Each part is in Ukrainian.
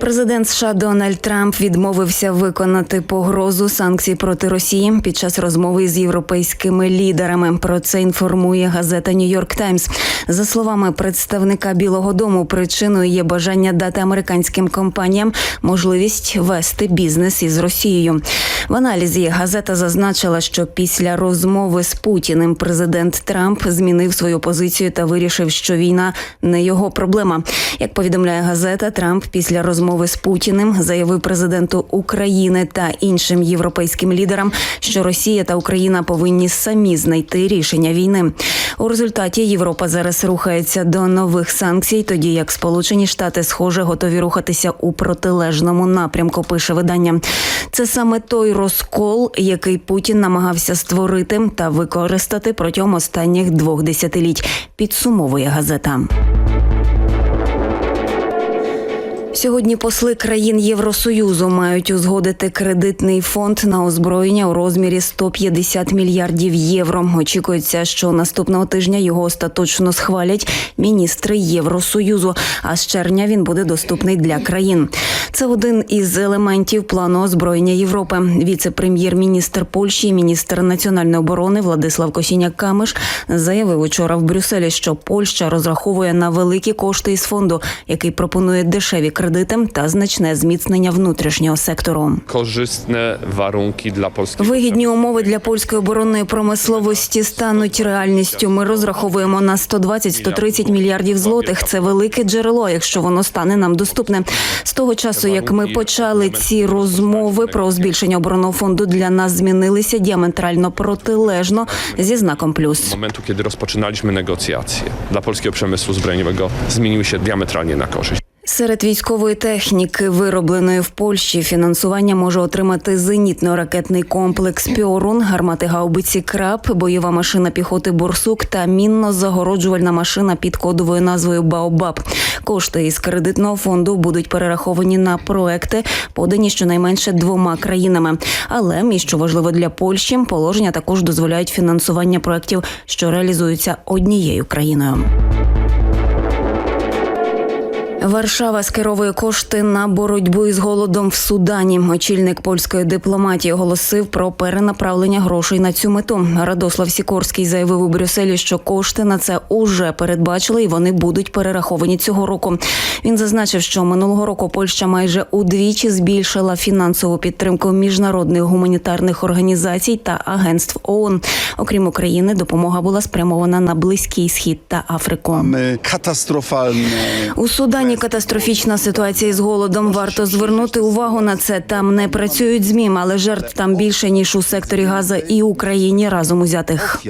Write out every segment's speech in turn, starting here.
Президент США Дональд Трамп відмовився виконати погрозу санкцій проти Росії під час розмови з європейськими лідерами. Про це інформує газета Нью-Йорк Таймс. За словами представника Білого Дому, причиною є бажання дати американським компаніям можливість вести бізнес із Росією. В аналізі газета зазначила, що після розмови з Путіним президент Трамп змінив свою позицію та вирішив, що війна не його проблема. Як повідомляє газета, Трамп після розмови з Путіним заявив президенту України та іншим європейським лідерам, що Росія та Україна повинні самі знайти рішення війни. У результаті Європа зараз рухається до нових санкцій, тоді як Сполучені Штати, схоже, готові рухатися у протилежному напрямку. Пише видання. Це саме той розкол, який Путін намагався створити та використати протягом останніх двох десятиліть. Підсумовує газета. Сьогодні посли країн Євросоюзу мають узгодити кредитний фонд на озброєння у розмірі 150 мільярдів євро. Очікується, що наступного тижня його остаточно схвалять міністри Євросоюзу. А з червня він буде доступний для країн. Це один із елементів плану озброєння Європи. Віце-прем'єр-міністр Польщі, міністр національної оборони Владислав Косіняк Камиш заявив учора в Брюсселі, що Польща розраховує на великі кошти із фонду, який пропонує дешеві кредити та значне зміцнення внутрішнього сектору. korzystne warunki dla polskiego Вигідні умови для польської оборонної промисловості стануть реальністю. Ми розраховуємо на 120-130 мільярдів злотих. Це велике джерело, якщо воно стане нам доступне. З того часу, як ми почали ці розмови про збільшення оборонного фонду, для нас змінилися діаметрально протилежно зі знаком плюс. momentu, kiedy rozpoczynaliśmy negocjacje dla polskiego przemysłu zbrojeniowego, zmieniły się diametralnie na korzyść. Серед військової техніки, виробленої в Польщі, фінансування може отримати зенітно-ракетний комплекс Піорун, гармати гаубиці Краб, бойова машина піхоти Борсук та мінно-загороджувальна машина під кодовою назвою Баобаб. Кошти із кредитного фонду будуть перераховані на проекти, подані щонайменше двома країнами. Але і що важливо для Польщі, положення також дозволяють фінансування проектів, що реалізуються однією країною. Варшава скеровує кошти на боротьбу із голодом в Судані. Очільник польської дипломатії оголосив про перенаправлення грошей на цю мету. Радослав Сікорський заявив у Брюсселі, що кошти на це уже передбачили і вони будуть перераховані цього року. Він зазначив, що минулого року Польща майже удвічі збільшила фінансову підтримку міжнародних гуманітарних організацій та агентств ООН. Окрім України, допомога була спрямована на близький схід та Африку. Mamy katastrofalne У Судані катастрофічна ситуація з голодом. Варто звернути увагу на це. Там не працюють змі, але жертв там більше ніж у секторі Газа і Україні разом узятих.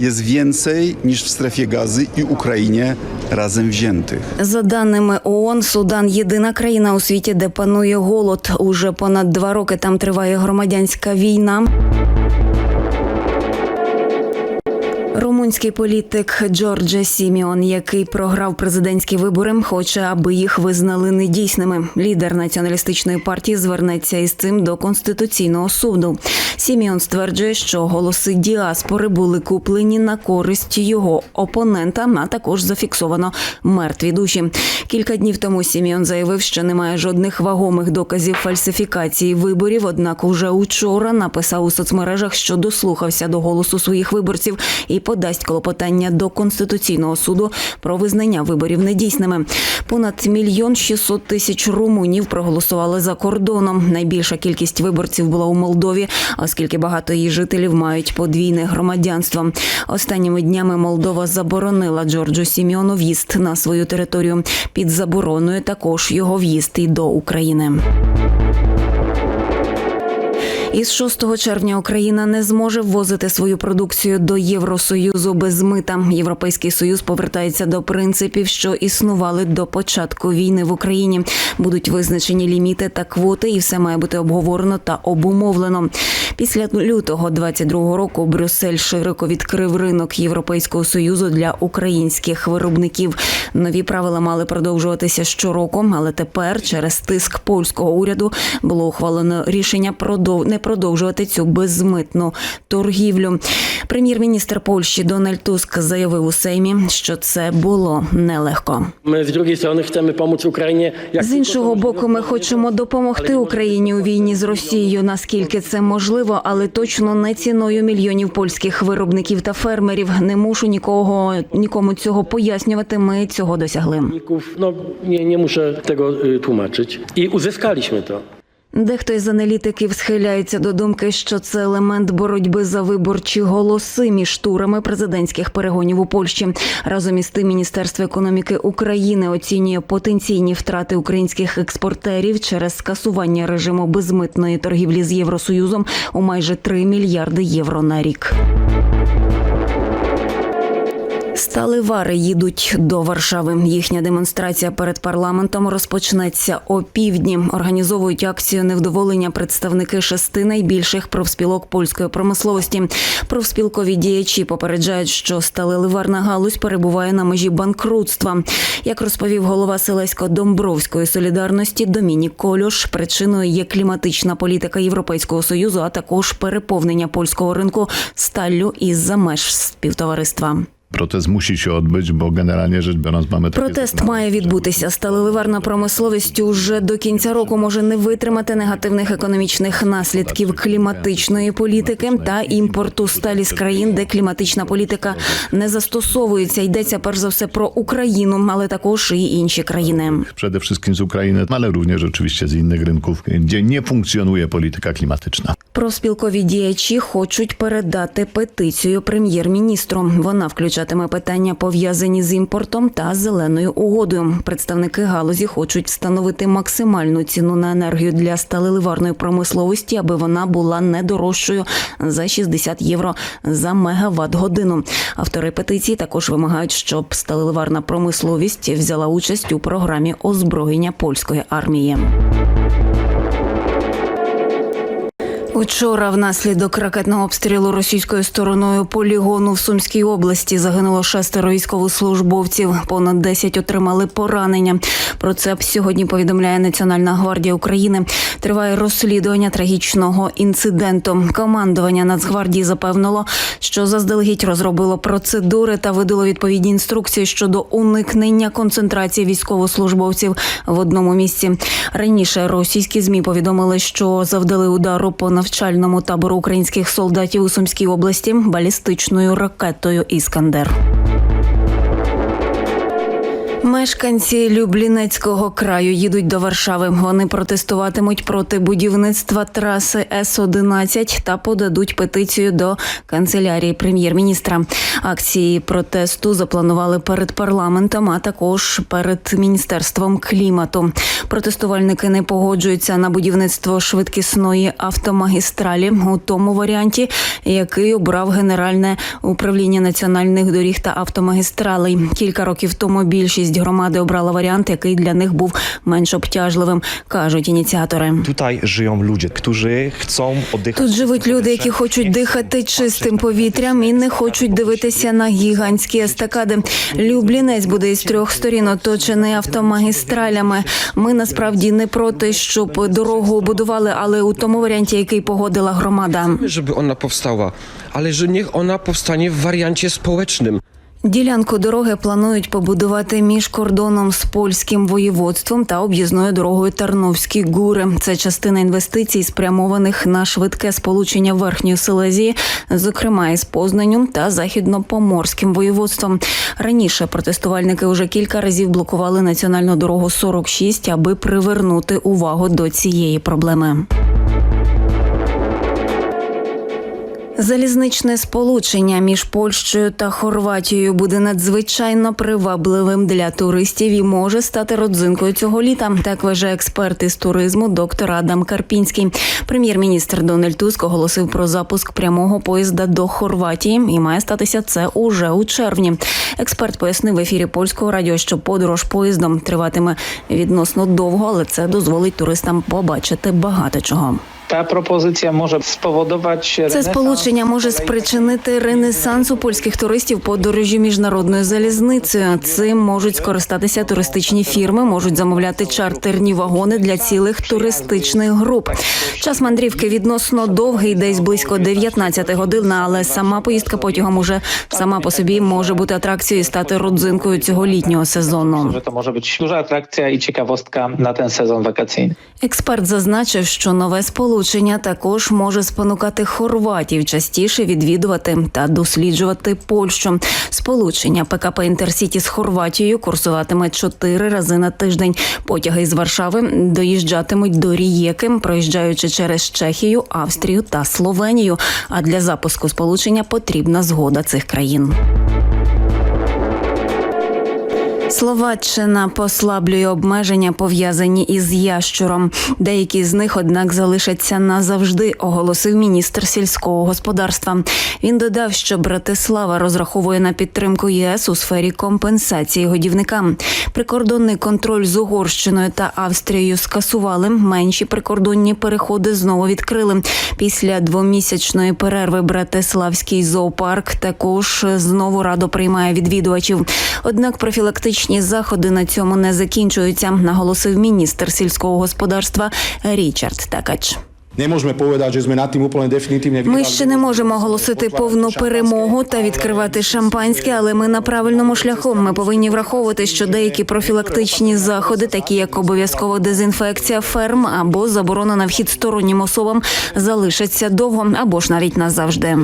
jest więcej niż w strefie gazy i Ukrainie razem wziętych. За даними ООН, Судан єдина країна у світі, де панує голод. Уже понад два роки там триває громадянська війна. Румунський політик Джордже Сіміон, який програв президентські вибори, хоче, аби їх визнали недійсними. Лідер націоналістичної партії звернеться із цим до конституційного суду. Сіміон стверджує, що голоси діаспори були куплені на користь його опонента, а також зафіксовано мертві душі. Кілька днів тому Сіміон заявив, що немає жодних вагомих доказів фальсифікації виборів. Однак уже учора написав у соцмережах, що дослухався до голосу своїх виборців і подасть клопотання до конституційного суду про визнання виборів недійсними. Понад мільйон шістсот тисяч румунів проголосували за кордоном. Найбільша кількість виборців була у Молдові, оскільки багато її жителів мають подвійне громадянство. Останніми днями Молдова заборонила Джорджу Сіміону в'їзд на свою територію. Під забороною також його в'їзд і до України. Із 6 червня Україна не зможе ввозити свою продукцію до Євросоюзу без мита. Європейський союз повертається до принципів, що існували до початку війни в Україні. Будуть визначені ліміти та квоти, і все має бути обговорено та обумовлено. Після лютого 22 року Брюссель широко відкрив ринок Європейського союзу для українських виробників. Нові правила мали продовжуватися щороку, але тепер через тиск польського уряду було ухвалено рішення продов... не продовжувати цю безмитну торгівлю. Прем'єр-міністр Польщі Дональд Туск заявив у Сеймі, що це було нелегко. Z drugiej strony chcemy pomóc Ukrainie. Jak З іншого боку, ми хочемо допомогти Україні у війні з Росією, наскільки це можливо, але точно не ціною мільйонів польських виробників та фермерів. Не мушу нікого нікому цього пояснювати. Ми цього досягли. Rolników, no nie, nie muszę tego y, tłumaczyć. I uzyskaliśmy to. Дехто із аналітиків схиляється до думки, що це елемент боротьби за виборчі голоси між турами президентських перегонів у Польщі. Разом із тим, Міністерство економіки України оцінює потенційні втрати українських експортерів через скасування режиму безмитної торгівлі з Євросоюзом у майже 3 мільярди євро на рік. Сталевари їдуть до Варшави. Їхня демонстрація перед парламентом розпочнеться о півдні. Організовують акцію невдоволення представники шести найбільших профспілок польської промисловості. Профспілкові діячі попереджають, що сталеливарна галузь перебуває на межі банкрутства. Як розповів голова Селесько-Домбровської солідарності Домінік Кольош, причиною є кліматична політика Європейського союзу, а також переповнення польського ринку сталлю із-за меж співтовариства. Protest musi się odbyć, bo generalnie rzecz biorąc mamy takie Протест має відбутися. Сталеливарна промисловість уже до кінця року може не витримати негативних економічних наслідків кліматичної політики та імпорту сталі з країн, де кліматична політика не застосовується. Йдеться перш за все про Україну, але також і інші країни. Przede wszystkim z Ukrainy, ale również oczywiście z innych rynków, gdzie nie funkcjonuje polityka klimatyczna. Профспілкові діячі хочуть передати петицію прем'єр-міністру. Вона включатиме питання пов'язані з імпортом та зеленою угодою. Представники галузі хочуть встановити максимальну ціну на енергію для сталеливарної промисловості, аби вона була не дорожчою за 60 євро за мегаватт годину. Автори петиції також вимагають, щоб сталеливарна промисловість взяла участь у програмі озброєння польської армії. Учора внаслідок ракетного обстрілу російською стороною полігону в Сумській області загинуло шестеро військовослужбовців. Понад 10 отримали поранення. Про це сьогодні повідомляє Національна гвардія України. Триває розслідування трагічного інциденту. Командування Нацгвардії запевнило, що заздалегідь розробило процедури та видало відповідні інструкції щодо уникнення концентрації військовослужбовців в одному місці. Раніше російські змі повідомили, що завдали удару по навчальному табору українських солдатів у Сумській області балістичною ракетою Іскандер. Мешканці Люблінецького краю їдуть до Варшави. Вони протестуватимуть проти будівництва траси С-11 та подадуть петицію до канцелярії прем'єр-міністра. Акції протесту запланували перед парламентом, а також перед міністерством клімату. Протестувальники не погоджуються на будівництво швидкісної автомагістралі у тому варіанті, який обрав генеральне управління національних доріг та автомагістралей. Кілька років тому більшість громади обрала варіант, який для них був менш обтяжливим, кажуть ініціатори. Тут живуть люди, які хочуть дихати чистим повітрям і не хочуть дивитися на гігантські естакади. Люблінець буде із трьох сторін оточений автомагістралями. Ми насправді не проти, щоб дорогу будували, але у тому варіанті, який погодила громада. żeby ona powstała, ale że niech ona powstanie w wariancie społecznym. Ділянку дороги планують побудувати між кордоном з польським воєводством та об'їзною дорогою Тарновські гури. Це частина інвестицій, спрямованих на швидке сполучення верхньої Силезії, зокрема із Познанням та західно-поморським воєводством. Раніше протестувальники уже кілька разів блокували національну дорогу 46, аби привернути увагу до цієї проблеми. Залізничне сполучення між Польщею та Хорватією буде надзвичайно привабливим для туристів і може стати родзинкою цього літа. Так вважає експерт із туризму доктор Адам Карпінський. Прем'єр-міністр Дональд Туск оголосив про запуск прямого поїзда до Хорватії, і має статися це уже у червні. Експерт пояснив в ефірі польського радіо, що подорож поїздом триватиме відносно довго, але це дозволить туристам побачити багато чого. Ta propozycja może spowodować Це сполучення може спричинити ренесанс у польських туристів подорожі міжнародною залізницею. Цим можуть скористатися туристичні фірми, можуть замовляти чартерні вагони для цілих туристичних груп. Час мандрівки відносно довгий, десь близько 19 годин, але сама поїздка потягом уже сама по собі може бути атракцією і стати родзинкою цього літнього сезону. to może być duża atrakcja i ciekawostka na ten sezon wakacyjny. Експерт зазначив, що нове сполучення також може спонукати хорватів частіше відвідувати та досліджувати Польщу. Сполучення ПКП Інтерсіті з Хорватією курсуватиме чотири рази на тиждень. Потяги з Варшави доїжджатимуть до Рієки, проїжджаючи через Чехію, Австрію та Словенію. А для запуску сполучення потрібна згода цих країн. Словаччина послаблює обмеження, пов'язані із ящуром. Деякі з них, однак, залишаться назавжди, оголосив міністр сільського господарства. Він додав, що Братислава розраховує на підтримку ЄС у сфері компенсації годівникам. Прикордонний контроль з Угорщиною та Австрією скасували. Менші прикордонні переходи знову відкрили. Після двомісячної перерви Братиславський зоопарк також знову радо приймає відвідувачів. Однак профілактичні заходи на цьому не закінчуються, наголосив міністр сільського господарства Річард Такач. Nemôžeme povedať, že sme nad tým úplne definitívne Ми ще не можемо оголосити повну перемогу та відкривати шампанське, але ми на правильному шляху. Ми повинні враховувати, що деякі профілактичні заходи, такі як обов'язкова дезінфекція ферм або заборона на вхід стороннім особам, залишаться довго або ж навіть назавжди.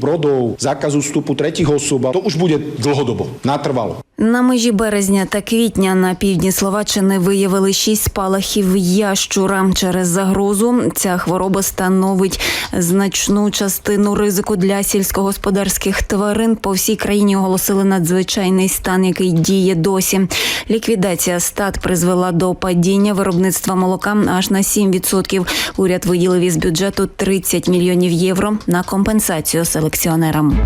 brodov, zákazu vstupu tretích osôb, a to už bude dlhodobo, natrvalo. На межі березня та квітня на півдні Словаччини виявили шість спалахів ящура. Через загрозу ця хвороба становить значну частину ризику для сільськогосподарських тварин. По всій країні оголосили надзвичайний стан, який діє досі. Ліквідація стад призвела до падіння виробництва молока аж на 7%. Уряд виділив із бюджету 30 мільйонів євро на компенсацію селекціонерам.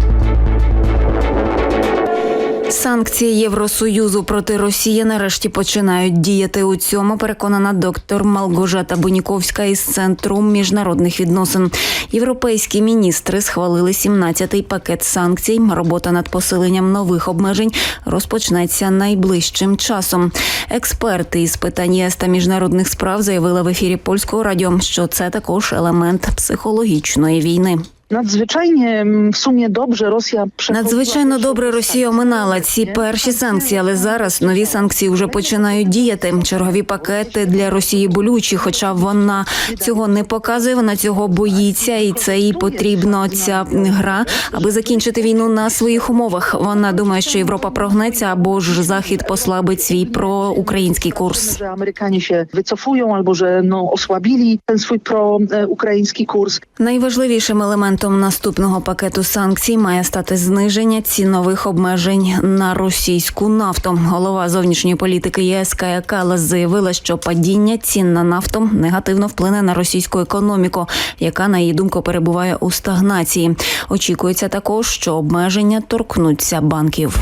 Санкції Євросоюзу проти Росії нарешті починають діяти. У цьому переконана доктор Малгожата Буніковська із центру міжнародних відносин. Європейські міністри схвалили 17-й пакет санкцій. Робота над посиленням нових обмежень розпочнеться найближчим часом. Експерти із питань ЄС та міжнародних справ заявили в ефірі польського радіо, що це також елемент психологічної війни. М, w sumie dobrze Rosja Надзвичайно добре Росія оминала ці перші санкції, але зараз нові санкції вже починають діяти. Чергові пакети для Росії болючі, хоча вона цього не показує, вона цього боїться, і це їй потрібно ця гра, аби закінчити війну на своїх умовах. Вона думає, що Європа прогнеться або ж Захід послабить свій проукраїнський курс. Amerykanie się wycofują albo że no, osłabili ten swój proukraiński kurs. Найважливішим елементом наступного пакету санкцій має стати зниження цінових обмежень на російську нафту. Голова зовнішньої політики ЄС Кая Калас заявила, що падіння цін на нафту негативно вплине на російську економіку, яка на її думку перебуває у стагнації. Очікується також, що обмеження торкнуться банків.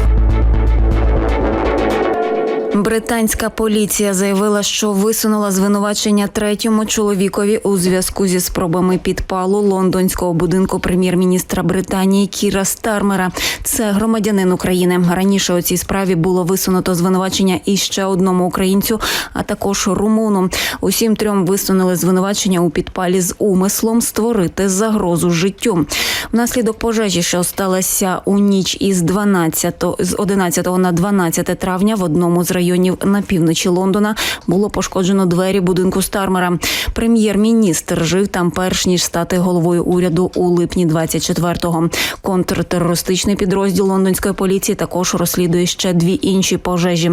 Британська поліція заявила, що висунула звинувачення третьому чоловікові у зв'язку зі спробами підпалу лондонського будинку прем'єр-міністра Британії Кіра Стармера. Це громадянин України. Раніше у цій справі було висунуто звинувачення і ще одному українцю, а також румуну. Усім трьом висунули звинувачення у підпалі з умислом створити загрозу життю. Внаслідок пожежі, що сталася у ніч із 12, з 11 на 12 травня в одному з районів на півночі Лондона було пошкоджено двері будинку Стармера. Прем'єр-міністр жив там перш ніж стати головою уряду у липні 24-го. Контртерористичний підрозділ лондонської поліції також розслідує ще дві інші пожежі.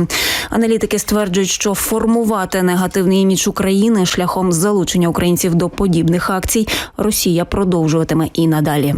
Аналітики стверджують, що формувати негативний імідж України шляхом залучення українців до подібних акцій Росія продовжуватиме і надалі.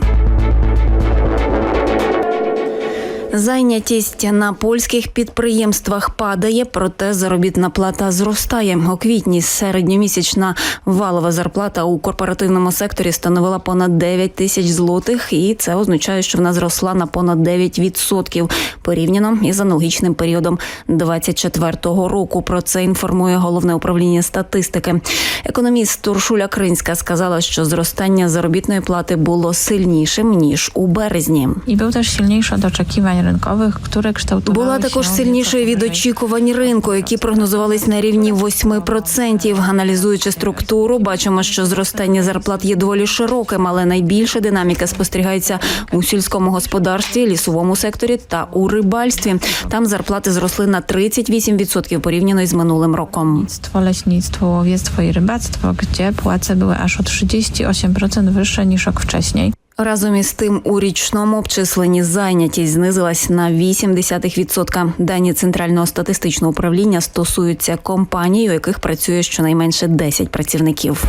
Зайнятість на польських підприємствах падає, проте заробітна плата зростає. У квітні середньомісячна валова зарплата у корпоративному секторі становила понад 9 тисяч злотих, і це означає, що вона зросла на понад 9% порівняно із аналогічним періодом 24-го року. Про це інформує головне управління статистики. Економіст Туршуля Кринська сказала, що зростання заробітної плати було сильнішим ніж у березні. I był też silniejszy od oczekiwań rynkowych, które kształtowały Була також сильнішою від очікувань ринку, які прогнозувались на рівні 8%. Аналізуючи структуру, бачимо, що зростання зарплат є доволі широким, але найбільша динаміка спостерігається у сільському господарстві, лісовому секторі та у рибальстві. Там зарплати зросли на 38% порівняно із минулим роком. Leśnictwo, łowiectwo i rybactwo, gdzie płace były aż o 38% wyższe niż rok wcześniej. Разом із тим, у річному обчисленні зайнятість знизилась на 0,8%. Дані центрального статистичного управління стосуються компаній, у яких працює щонайменше 10 працівників.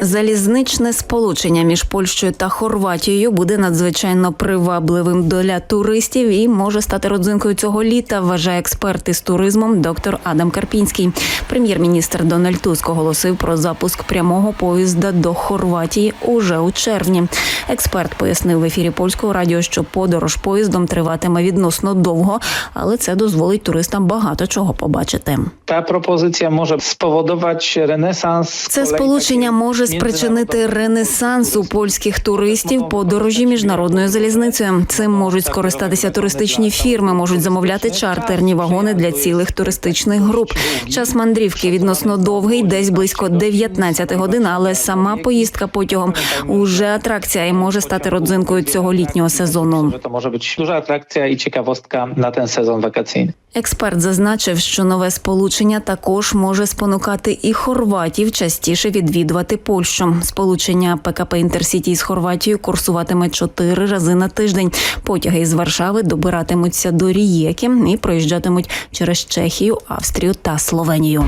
Залізничне сполучення між Польщею та Хорватією буде надзвичайно привабливим для туристів і може стати родзинкою цього літа. Вважає експерт із туризмом доктор Адам Карпінський. Прем'єр-міністр Дональд Туск оголосив про запуск прямого поїзда до Хорватії уже у червні. Експерт пояснив в ефірі польського радіо, що подорож поїздом триватиме відносно довго, але це дозволить туристам багато чого побачити. Ta propozycja może spowodować renesans. Це сполучення може спричинити ренесанс у польських туристів подорожі міжнародною залізницею. Цим можуть скористатися туристичні фірми, можуть замовляти чартерні вагони для цілих туристичних груп. Час мандрівки відносно довгий, десь близько 19 годин, але сама поїздка потягом уже атракція і може стати родзинкою цього літнього сезону. To może być duża atrakcja i ciekawostka na ten sezon wakacyjny. Експерт зазначив, що нове сполучення також може спонукати і хорватів частіше відвідувати Польщу. Сполучення ПКП Інтерсіті з Хорватією курсуватиме чотири рази на тиждень. Потяги із Варшави добиратимуться до Рієки і проїжджатимуть через Чехію, Австрію та Словенію.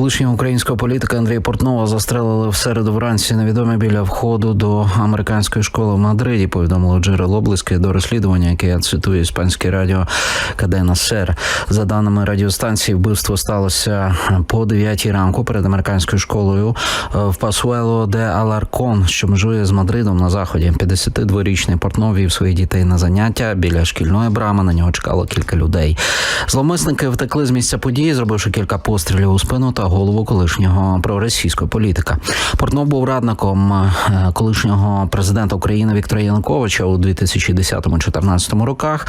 Колишнього українського політика Андрія Портнова застрелили в середу вранці невідомі біля входу до американської школи в Мадриді. Повідомило джерело близьке до розслідування, яке цитує іспанське радіо Кадена Сер. За даними радіостанції, вбивство сталося по 9 ранку перед американською школою е, в Пасуело де Аларкон, що межує з Мадридом на заході. 52-річний Портнов вів своїх дітей на заняття біля шкільної брами. На нього чекало кілька людей. Зловмисники втекли з місця події, зробивши кілька пострілів у спину та голову колишнього проросійського політика. Портнов був радником е, колишнього президента України Віктора Януковича у 2010-2014 роках.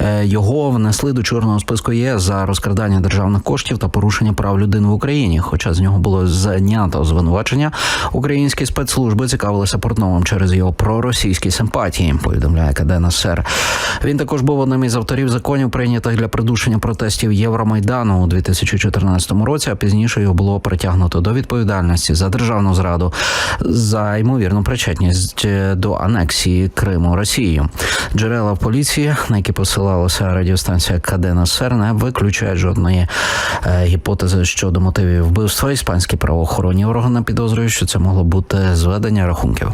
Е, Його внесли до чорного списку ЄС за розкрадання державних коштів та порушення прав людини в Україні. Хоча з нього було знято звинувачення, українські спецслужби цікавилися Портновим через його проросійські симпатії. Повідомляє Кадена Сер. Він також був одним із авторів законів, прийнятих для придушення протестів Євромайдану у 2014 році. А пізніше його було притягнуто до відповідальності за державну зраду за ймовірну причетність до анексії Криму Росією. Джерела поліції, на які посилалася радіостанція Кадена Сер, не виключають жодної е, гіпотези щодо мотивів вбивства. Іспанські правоохоронні органи підозрюють, що це могло бути зведення рахунків.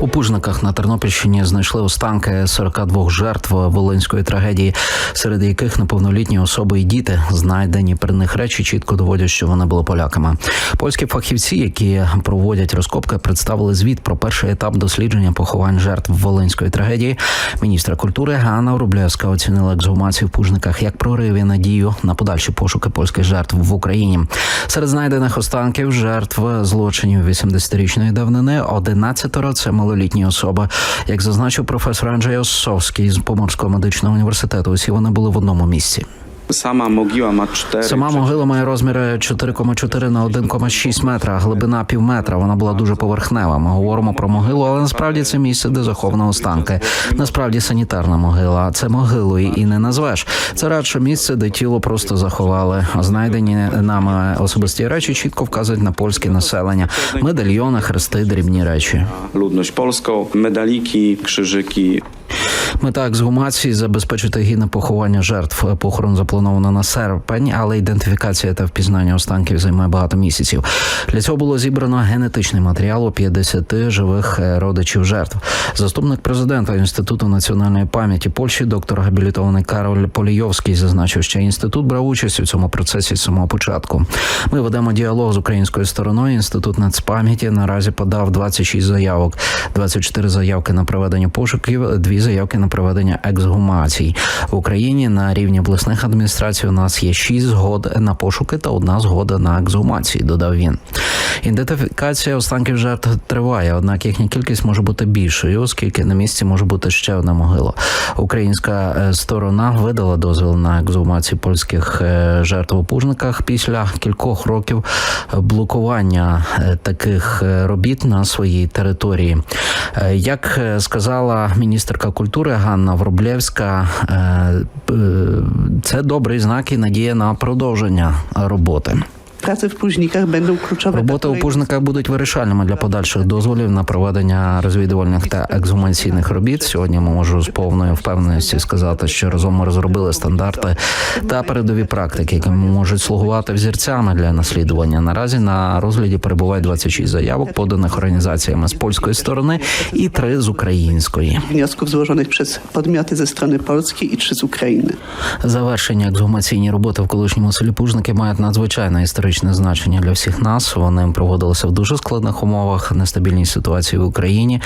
У Пужниках на Тернопільщині знайшли останки 42 жертв волинської трагедії, серед яких неповнолітні особи і діти знайдені при них речі чітко доводять, що вони були поляками. Польські фахівці, які проводять розкопки, представили звіт про перший етап дослідження поховань жертв волинської трагедії. Міністра культури Ганна Врублевська оцінила ексгумацію в Пужниках як прорив і надію на подальші пошуки польських жертв в Україні. Серед знайдених останків жертв злочинів 80-річної давнини 11 – це малолітні особи. Як зазначив професор Анджей Осовський з Поморського медичного університету, усі вони були в одному місці. Сама могила ma 4. Сама могила має розміри 4,4 на 1,6 метра, глибина пів метра. Вона була дуже поверхнева. Ми говоримо про могилу, але насправді це місце, де заховано останки. Насправді санітарна могила. Це могилою і не назвеш. Це радше місце, де тіло просто заховали. Знайдені нами особисті речі чітко вказують на польське населення: медальйони, хрести, дрібні речі. Ludność polską, medaliki, krzyżyki. Мета ексгумації забезпечити гідне поховання жертв. Похорон заплановано на серпень, але ідентифікація та впізнання останків займе багато місяців. Для цього було зібрано генетичний матеріал у 50 живих е, родичів жертв. Заступник президента інституту національної пам'яті Польщі, доктор габілітований Кароль Полійовський, зазначив, що інститут брав участь у цьому процесі з самого початку. Ми ведемо діалог з українською стороною. Інститут нацпам'яті наразі подав 26 заявок, 24 заявки на проведення пошуків, дві заявки на проведення ексгумацій в Україні. На рівні обласних адміністрацій у нас є 6 згод на пошуки та одна згода на ексгумації. Додав він. Ідентифікація останків жертв триває, однак їхня кількість може бути більшою, оскільки на місці може бути ще одна могила. Українська е, сторона видала дозвіл на ексгумацію польських е, жертв у Пужниках після кількох років блокування е, таких е, робіт на своїй території. Як сказала міністерка культури Ганна Вроблєвська, е, е, це добрий знак і надія на продовження роботи. Prace w późnikach będą kluczowe. Роботи у пужниках будуть вирішальними для подальших дозволів на проведення розвідувальних та ексгумаційних робіт. Сьогодні ми можу з повною впевненістю сказати, що разом ми розробили стандарти та передові практики, які можуть слугувати взірцями для наслідування. Наразі на розгляді перебуває 26 заявок, поданих організаціями з польської сторони, і три з української. Wniosków złożonych przez podmioty ze strony polskiej i trzy z Ukrainy. Завершення ексгумаційні роботи в колишньому селі Пужники мають надзвичайне історичне значення для всіх нас. Вони проводилися в дуже складних умовах, нестабільній ситуації в Україні,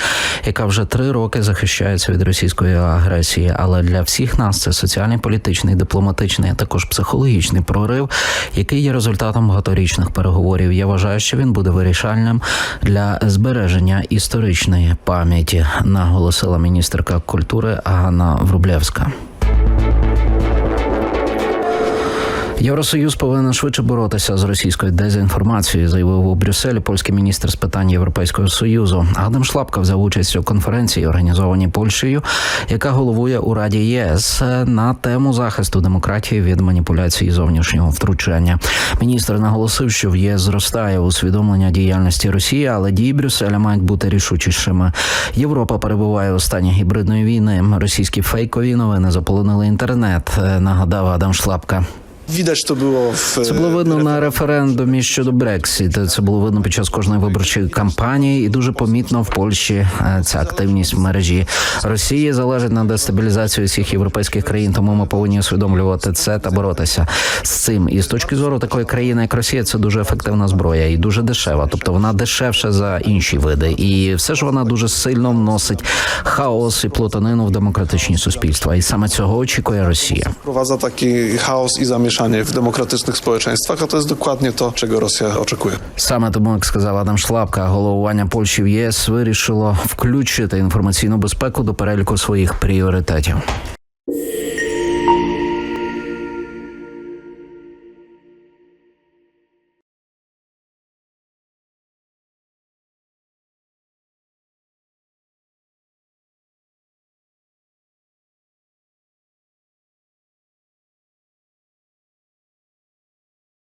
яка вже три роки захищається від російської агресії. Але для всіх нас це соціальний, політичний, дипломатичний, а також психологічний прорив, який є результатом багаторічних переговорів. Я вважаю, що він буде вирішальним для збереження історичної пам'яті, наголосила міністерка культури Ганна Врублевська. Євросоюз повинен швидше боротися з російською дезінформацією, заявив у Брюсселі польський міністр з питань Європейського союзу. Адам Шлапка взяв участь у конференції, організованій Польщею, яка головує у Раді ЄС на тему захисту демократії від маніпуляції зовнішнього втручання. Міністр наголосив, що в ЄС зростає усвідомлення діяльності Росії, але дії Брюсселя мають бути рішучішими. Європа перебуває у стані гібридної війни. Російські фейкові новини заполонили інтернет. Нагадав Адам Шлапка. Widać to było w... Це було видно на референдумі щодо Брексіт. Це було видно під час кожної виборчої кампанії, і дуже помітно в Польщі е, ця активність в мережі Росії залежить на дестабілізацію всіх європейських країн. Тому ми повинні усвідомлювати це та боротися з цим. І з точки зору такої країни, як Росія, це дуже ефективна зброя і дуже дешева. Тобто вона дешевша за інші види, і все ж вона дуже сильно вносить хаос і плутанину в демократичні суспільства. І саме цього очікує Росія. Wprowadza taki chaos i zamieszanie w demokratycznych społeczeństwach, a to jest dokładnie to, czego Rosja oczekuje. Саме тому, як сказав Адам Шлапка, головування Польщі в ЄС вирішило включити інформаційну безпеку до переліку своїх пріоритетів.